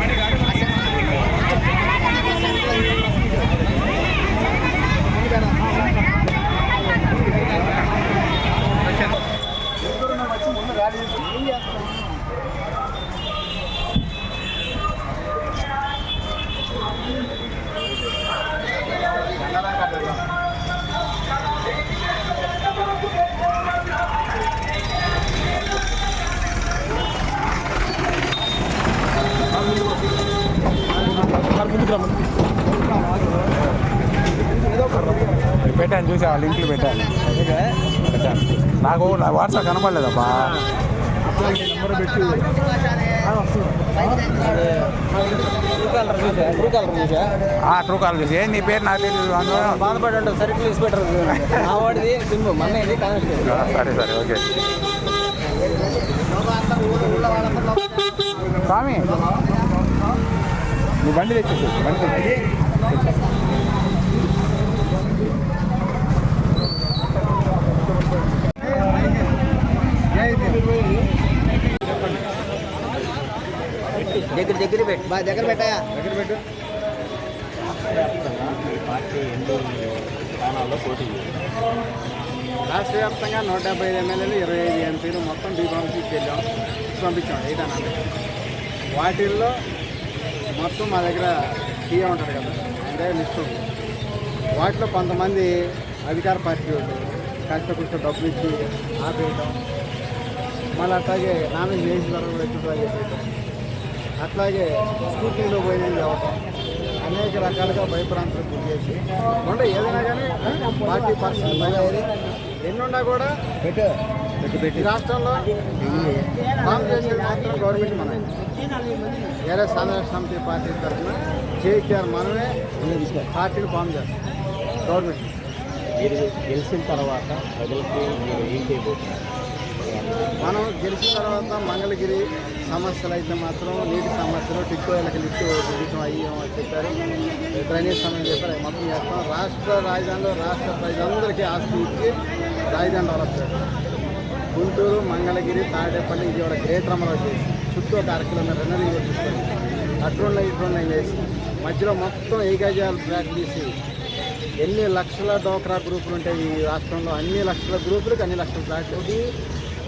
பண்ணி పెట్టాను చూసా లింకులు పెట్టాను. పెట్టాను. నాకు నా వాట్సాప్ కనపడలేదబ్బా. ఆ, ట్రూ కాల్ చూసి. నీ పేరు? నాకు తెలియదు అందులో బాధపడి ఉంటావు సరే ప్లీజ్ బెటర్ నా వాడిది సిమ్ మన ఇది కానిస్టేబుల్ ఆ, సరే సరే ఓకే. స్వామి నీ బండి తెచ్చేసి బండి దగ్గర దగ్గర పెట్టు. బాగా దగ్గర పెట్టాయా? దగ్గర పెట్టు. పార్టీ ఎన్ని స్థానాల్లో పోటీ చేయాలి. రాష్ట్ర వ్యాప్తంగా నూట డెబ్బై ఐదు ఎమ్మెల్యేలు ఇరవై ఐదు ఎంపీలు మొత్తం బీఫామ్సీ వెళ్ళాం పంపించాం. హండ్రెడ్ వాటిల్లో మొత్తం మా దగ్గర టీఏ ఉంటారు కదా అంటే లిస్ట్ వాటిలో కొంతమంది అధికార పార్టీ వాళ్ళు కాస్త కొంచెం డబ్బులు ఇచ్చి ఆపేయటం మళ్ళీ అట్లాగే నామిన్ చేసిన తర్వాత ఎక్కువ అట్లాగే స్కూటీలో పోయినవి అవ్వటం అనేక రకాలుగా భయప్రాంతాలు గురి చేసి ఉండే ఏదైనా కానీ పార్టీ పర్సన్ ఎన్నున్నా కూడా పెట్టారు. ఈ రాష్ట్రంలో చేసేది మాత్రం గవర్నమెంట్ మనమే వేరే సాధారణ సమితి పార్టీ తరఫున కేసీఆర్ మనమే పార్టీని ఫామ్ చేస్తాం. గవర్నమెంట్. మీరు గెలిచిన తర్వాత ప్రజలకి మీరు ఏం చేయబోతున్నారు? మనం గెలిచిన తర్వాత మంగళగిరి సమస్యలు అయితే మాత్రం నీటి సమస్యలు టిక్కోయిలకి లిఫ్ట్ దిగటం అయ్యాం అని చెప్పారు. డ్రైనేజ్ సమయం చెప్పారు. మొత్తం చేస్తాం. రాష్ట్ర రాజధానిలో రాష్ట్ర ప్రజలందరికీ ఆస్తి ఇచ్చి రాజధాని డెవలప్ చేస్తాం. గుంటూరు మంగళగిరి తాడేపల్లి విజయవాడ గ్రేటర్ అమరావతి చేసి చుట్టూ ఒక అర కిలోమీటర్ ఎన్నరీ తీసుకొని అట్రున్న ఇట్రున్న వేసి మధ్యలో మొత్తం ఏకాజాలు ట్రాక్ తీసి ఎన్ని లక్షల డోక్రా గ్రూపులు ఉంటాయి ఈ రాష్ట్రంలో? అన్ని లక్షల గ్రూపులకు అన్ని లక్షల ఫ్లాట్లు.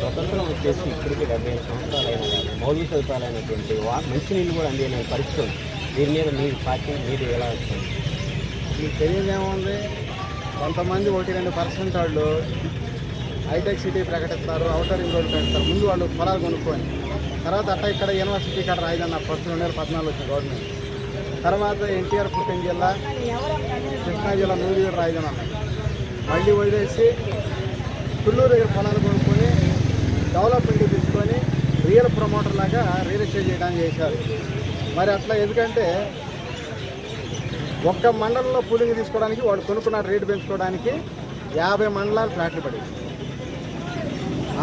స్వతంత్రం వచ్చేసి ఇప్పటికి డెబ్బై ఐదు సంవత్సరాలు అయినా కానీ మౌలిక సదుపాయాలైనటువంటి వా మంచినీళ్ళు కూడా అందిన పరిస్థితి ఉంది. దీని మీద మీ పార్టీ మీరు ఎలా వస్తుంది మీకు తెలియదేముంది? కొంతమంది ఒకటి రెండు పర్సెంట్ వాళ్ళు హైటెక్ సిటీ ప్రకటిస్తారు అవుటర్ రింగ్ రోడ్ పెడతారు ముందు వాళ్ళు పొలాలు కొనుక్కొని తర్వాత అట్ట ఇక్కడ యూనివర్సిటీ కాడ రాయిదన్న నాకు ఫస్ట్ రెండు వేల పద్నాలుగు వచ్చిన గవర్నమెంట్. తర్వాత ఎన్టీఆర్ పుట్టిన జిల్లా కృష్ణా జిల్లా నూరు రాజధాని మళ్ళీ వదిలేసి తుళ్ళూరు దగ్గర పొలాలు కొనుక్కొని డెవలప్మెంట్ తీసుకొని రియల్ ప్రమోటర్ లాగా రియల్ ఎస్టేట్ చేయడానికి చేశారు. మరి అట్లా ఎందుకంటే ఒక్క మండలంలో పూలింగ్ తీసుకోవడానికి వాడు కొనుక్కున్న రేటు పెంచుకోవడానికి యాభై మండలాలు ఫ్లాట్లు పడింది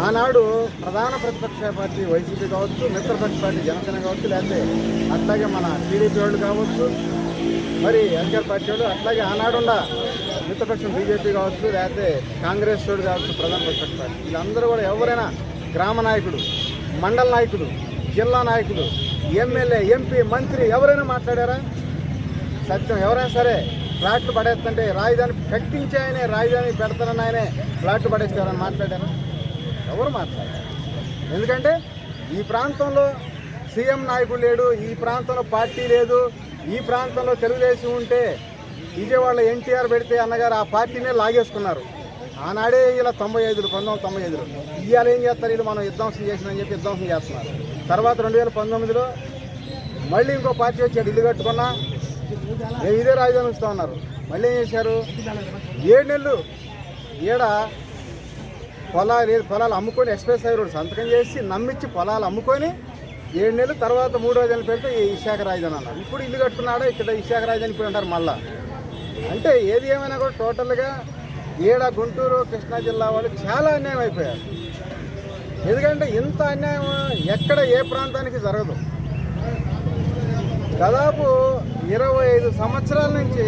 ఆనాడు ప్రధాన ప్రతిపక్ష పార్టీ వైసీపీ కావచ్చు మిత్రపక్ష పార్టీ జనసేన కావచ్చు లేకపోతే అట్లాగే మన టీడీపీ వాళ్ళు కావచ్చు మరి అధికార పార్టీ వాళ్ళు అట్లాగే ఆనాడున్న మిత్రపక్షం బీజేపీ కావచ్చు లేకపోతే కాంగ్రెస్ వాడు కావచ్చు ప్రధాన ప్రతిపక్ష పార్టీ. వీళ్ళందరూ కూడా ఎవరైనా గ్రామ నాయకుడు మండల నాయకుడు జిల్లా నాయకుడు ఎమ్మెల్యే ఎంపీ మంత్రి ఎవరైనా మాట్లాడారా? సత్యం ఎవరైనా సరే ఫ్లాట్లు పడేస్తుంటే రాజధాని కట్టించే ఆయనే రాజధాని పెడతానని ఆయనే ఫ్లాట్లు పడేస్తారని మాట్లాడారా? ఎవరు మాట్లాడారు. ఎందుకంటే ఈ ప్రాంతంలో సీఎం నాయకుడు లేడు ఈ ప్రాంతంలో పార్టీ లేదు ఈ ప్రాంతంలో తెలుగుదేశం ఉంటే విజయవాడలో ఎన్టీఆర్ పెడితే అన్నగారు ఆ పార్టీనే లాగేసుకున్నారు. ఆనాడే ఇలా తొంభై ఐదులు పంతొమ్మిది తొంభై ఐదులు. ఇవాళ ఏం చేస్తారు? వీళ్ళు మనం విధ్వంసం చేసినని చెప్పి విధ్వంసం చేస్తున్నారు. తర్వాత రెండు వేల పంతొమ్మిదిలో మళ్ళీ ఇంకో పార్టీ వచ్చాడు ఇల్లు కట్టుకున్నా మేము ఇదే రాజధాని ఉంచుతా ఉన్నారు. మళ్ళీ ఏం చేశారు? ఏడు నెలలు ఈడ పొలాలు పొలాలు అమ్ముకొని ఎక్స్ప్రెస్ హైవే సంతకం చేసి నమ్మించి పొలాలు అమ్ముకొని ఏడు నెలలు తర్వాత మూడు రోజులు పెడితే ఈ విశాఖ రాజధాని అన్నారు. ఇప్పుడు ఇల్లు కట్టుకున్నాడా? ఇక్కడ విశాఖ రాజధాని ఇప్పుడు అంటారు మళ్ళా. అంటే ఏది ఏమైనా కూడా టోటల్గా ఈడ గుంటూరు కృష్ణా జిల్లా వాళ్ళు చాలా అన్యాయం అయిపోయారు. ఎందుకంటే ఇంత అన్యాయం ఎక్కడ ఏ ప్రాంతానికి జరగదు. దాదాపు ఇరవై ఐదు సంవత్సరాల నుంచి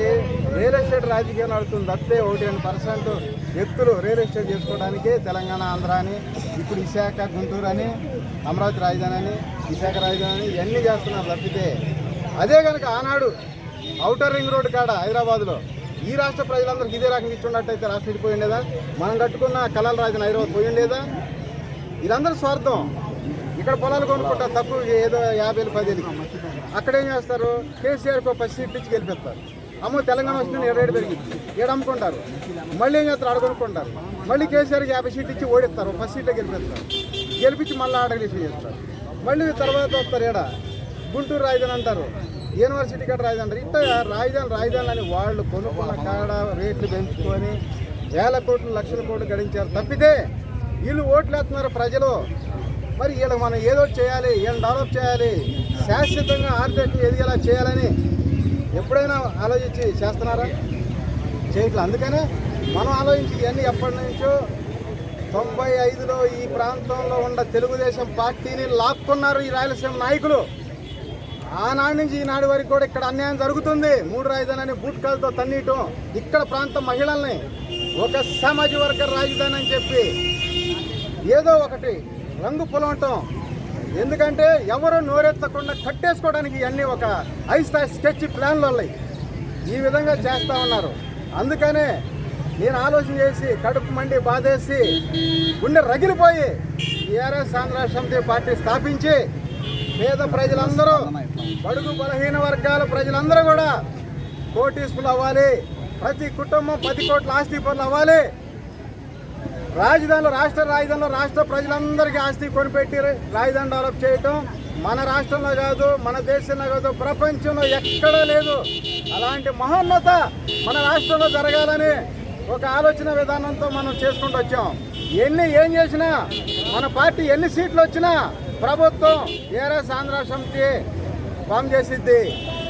రియల్ ఎస్టేట్ రాజకీయం నడుస్తుంది. తప్పితే ఒకటి రెండు పర్సెంట్ వ్యక్తులు రియల్ ఎస్టేట్ చేసుకోవడానికి తెలంగాణ ఆంధ్ర అని ఇప్పుడు విశాఖ గుంటూరు అని అమరావతి రాజధాని అని విశాఖ రాజధాని అని ఇవన్నీ చేస్తున్నారు. తప్పితే అదే కనుక ఆనాడు అవుటర్ రింగ్ రోడ్డు కాడ హైదరాబాద్లో ఈ రాష్ట్ర ప్రజలందరికీ ఇదే రకంగా ఇచ్చున్నట్టయితే రాష్ట్రం పోయి ఉండేదా? మనం కట్టుకున్న కళల రాజధాని హైదరాబాద్ పోయి ఉండేదా? ఇదందరూ స్వార్థం ఇక్కడ పొలాలు కొనుక్కుంటారు తక్కువ ఏదో యాభై వేలు అక్కడ ఏం చేస్తారు? కేసీఆర్కి ఒక పది సీట్లు ఇచ్చి గెలిపిస్తారు. అమ్మో తెలంగాణ వస్తుంది ఏడు రేటు పెరిగింది. ఏడు అమ్ముకుంటారు మళ్ళీ ఏం చేస్తారు? ఆడ కొనుక్కుంటారు మళ్ళీ కేసీఆర్కి యాభై సీట్లు ఇచ్చి ఓడిస్తారు. ఫస్ట్ సీట్లో గెలిపిస్తారు. గెలిపించి మళ్ళీ ఆడగలిసి చేస్తారు మళ్ళీ తర్వాత వస్తారు ఏడ? గుంటూరు రాజధాని అంటారు. యూనివర్సిటీ కాడ రాజధాని అంటారు. ఇట్లా రాజధాని రాజధాని అని వాళ్ళు కొనుక్కున్న కాడ రేట్లు పెంచుకొని వేల కోట్లు లక్షల కోట్లు గడించారు. తప్పితే వీళ్ళు ఓట్లు వేస్తున్నారు ప్రజలు. మరి వీళ్ళకి మనం ఏదో చేయాలి వీళ్ళని డెవలప్ చేయాలి. శాశ్వతంగా ఆర్థిక ఎదిగేలా చేయాలని ఎప్పుడైనా ఆలోచించి చేస్తున్నారా? చేయట్లేదు అందుకనే మనం ఆలోచించి ఇవన్నీ ఎప్పటి నుంచో తొంభై ఐదులో ఈ ప్రాంతంలో ఉన్న తెలుగుదేశం పార్టీని లాక్కున్నారు ఈ రాయలసీమ నాయకులు. ఆనాడు నుంచి ఈనాడు వరకు కూడా ఇక్కడ అన్యాయం జరుగుతుంది. మూడు రాజధాని బూట్కాలతో తన్నీయటం ఇక్కడ ప్రాంత మహిళల్ని ఒక సమాజ వర్గ రాజధాని అని చెప్పి ఏదో ఒకటి రంగు పొలవటం ఎందుకంటే ఎవరు నోరెత్తకుండా కట్టేసుకోవడానికి ఇవన్నీ ఒక ఐస్థాయి స్కెచ్ ప్లాన్లు ఉన్నాయి. ఈ విధంగా చేస్తా ఉన్నారు. అందుకనే నేను ఆలోచన చేసి కడుపు మండి బాధేసి గుండె రగిలిపోయి టీఆర్ఎస్ ఆంధ్ర సమితి పార్టీ స్థాపించి పేద ప్రజలందరూ బడుగు బలహీన వర్గాల ప్రజలందరూ కూడా కోటీసులు అవ్వాలి. ప్రతి కుటుంబం పది కోట్ల ఆస్తి పనులు అవ్వాలి. రాజధానిలో రాష్ట్ర రాజధానిలో రాష్ట్ర ప్రజలందరికీ ఆస్తి కొనిపెట్టి రాజధాని డెవలప్ చేయటం మన రాష్ట్రంలో కాదు మన దేశంలో కాదు ప్రపంచంలో ఎక్కడా లేదు. అలాంటి మహోన్నత మన రాష్ట్రంలో జరగాలని ఒక ఆలోచన విధానంతో మనం చేసుకుంటూ వచ్చాం. ఎన్ని ఏం చేసినా మన పార్టీ ఎన్ని సీట్లు వచ్చినా ప్రభుత్వం ఏఆర్ఎస్ ఆంధ్ర సమితి ఫామ్ చేసిద్ది.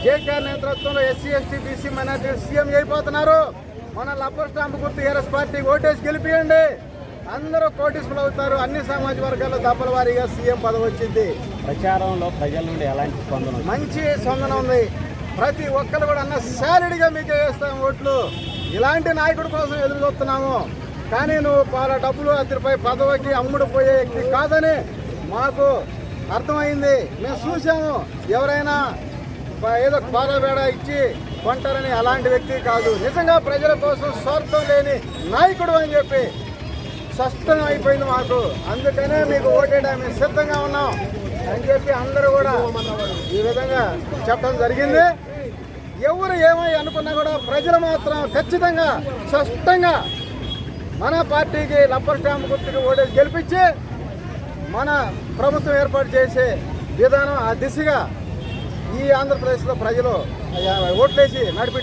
జేకేఆర్ నేతృత్వంలో SC ST BC minority CM అయిపోతున్నారు. మన లబ్బర్ స్టాంప్ గుర్తు ఏఆర్ఎస్ పార్టీ ఓటేసి గెలిపియండి. అందరూ కోటీసులు అవుతారు. అన్ని సామాజిక వర్గాల్లో దప్పల వారీగా సీఎం పదవి వచ్చింది. ప్రచారంలో ప్రజల నుండి ఎలాంటి స్పందన? మంచి స్పందన ఉంది. ప్రతి ఒక్కరు కూడా అన్న సాలిడ్గా మీకే వేస్తాం ఓట్లు. ఇలాంటి నాయకుడి కోసం ఎదురు చూస్తున్నాము. కానీ నువ్వు పాల డబ్బులు అద్దరిపై పదవికి అమ్ముడు పోయే వ్యక్తి కాదని మాకు అర్థమైంది. మేము చూసాము ఎవరైనా ఏదో పాల బేడ ఇచ్చి కొంటారని అలాంటి వ్యక్తి కాదు. నిజంగా ప్రజల కోసం స్వార్థం లేని నాయకుడు అని చెప్పి స్పష్టం అయిపోయింది మాకు. అందుకనే మీకు ఓటేయడానికి సిద్ధంగా ఉన్నాం అని చెప్పి అందరూ కూడా ఈ విధంగా చెప్పడం జరిగింది. ఎవరు ఏమై అనుకున్నా కూడా ప్రజలు మాత్రం ఖచ్చితంగా స్పష్టంగా మన పార్టీకి లబ్బర్ స్టాంప్ గుర్తుకు ఓటేసి గెలిపించి మన ప్రభుత్వం ఏర్పాటు చేసే విధానం ఆ దిశగా ఈ ఆంధ్రప్రదేశ్లో ప్రజలు ఓట్లేసి నడిపి